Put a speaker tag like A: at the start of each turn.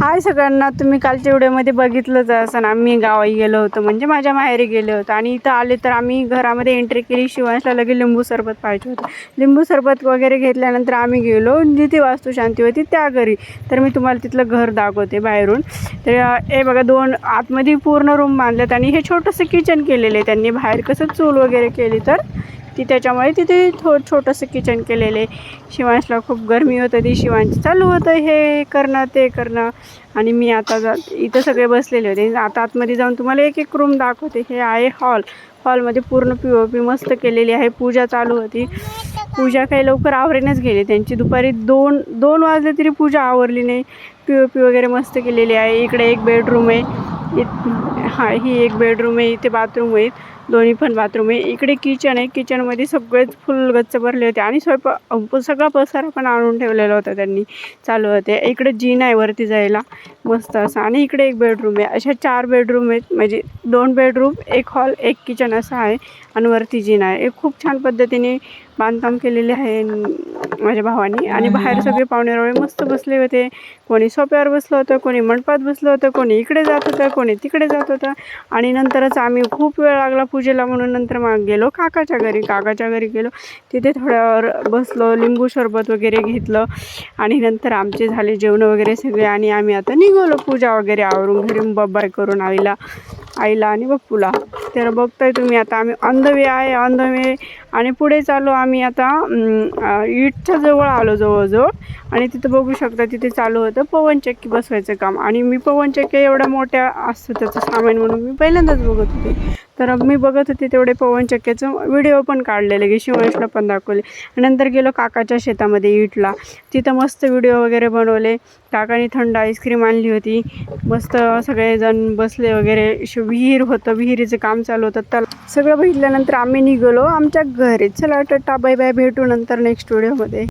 A: हाय सगळ्यांना तुम्ही कालच्या व्हिडिओमध्ये बघितलंच असं आम्ही गावाई गेलो होतो म्हणजे माझ्या माहेरी गेलो होतो. आणि इथं आले तर आम्ही घरामध्ये एंट्री केली शिवांशला लगे लिंबू सरबत पाहिजे होतं. लिंबू सरबत वगैरे घेतल्यानंतर आम्ही गेलो जिथे वास्तुशांती होती त्या घरी. तर मी तुम्हाला तिथलं घर दाखवते बाहेरून. तर हे बघा दोन आतमध्ये पूर्ण रूम बांधल्यात आणि हे छोटंसं किचन केलेलं आहे त्यांनी. बाहेर कसं चूल वगैरे केली तर ती त्याच्यामुळे तिथे थो छोटंसं किचन केलेलं. आहे शिवांशला खूप गरमी होत होती शिवांश चालू होतं हे करणं ते करणं. आणि मी आता जा इथं सगळे बसलेले होते. आता आतमध्ये जाऊन तुम्हाला एक एक रूम दाखवते. हे आहे हॉल हॉलमध्ये पूर्ण पी ओ पी मस्त केलेली आहे. पूजा चालू होती. पूजा काही लवकर आवरेनच गेली. त्यांची दुपारी दोन दोन वाजले तरी पूजा आवरली नाही. पी ओ पी वगैरे मस्त केलेली आहे. इकडे एक बेडरूम आहे. इत हा ही एक बेडरूम आहे इथे बाथरूम आहे दोन्ही पण बाथरूम आहे. इकडे किचन आहे. किचनमध्ये सगळेच फुल गच्च भरले होते आणि स्वयंपाक सगळा पसारा पण आणून ठेवलेला होता त्यांनी. चालू होते. इकडे जीन आहे वरती जायला. मस्त असं. आणि इकडे एक बेडरूम आहे. अशा चार बेडरूम आहेत. म्हणजे दोन बेडरूम एक हॉल एक किचन असं आहे. आणि वरती जीन आहे. हे खूप छान पद्धतीने बांधकाम केलेले आहे. माझ्या भावानी. आणि बाहेर सगळे पाहुणेरावळे मस्त बसले होते. कोणी सोप्यावर बसलं होतं कोणी मंडपात बसलं होतं कोणी इकडे जात होतं कोणी तिकडे जात होतं. आणि नंतरच आम्ही खूप वेळ लागला पूजेला म्हणून. नंतर मग गेलो काकाच्या घरी. काकाच्या घरी गेलो. तिथे थोड्यावर बसलो लिंबू सरबत वगैरे घेतलं. आणि नंतर आमचे झाले जेवण वगैरे सगळे. आणि आम्ही आता निघालो पूजा वगैरे आवरून. घरी बब्बाय करून आईला आईला आणि बप्पूला. तर बघताय तुम्ही आता आम्ही ऑन द वे आहे ऑन द वे आणि पुढे चालू आम्ही आता ईटच्या जवळ आलो जवळजवळ. आणि तिथं बघू शकता तिथे चालू होतं पवनचक्की बसवायचं काम. आणि मी पवनचक्की एवढ्या मोठ्या असतं त्याचं सामान म्हणून मी पहिल्यांदाच बघत होते. तर मी बघत होते तेवढे पवनचक्क्याचं व्हिडिओ पण काढलेले की शिवांशला पण दाखवले. नंतर गेलो काकाच्या शेतामध्ये ईटला तिथं मस्त व्हिडिओ वगैरे बनवले. काकाने थंड आईस्क्रीम आणली होती. मस्त सगळेजण बसले वगैरे. श- विहीर होतं विहिरीचं काम चालू होतं. त्याला सगळं बघितल्यानंतर आम्ही निघालो. आमच्या घरी चला टट्टा बाय बाय भेटू नंतर नेक्स्ट व्हिडिओमध्ये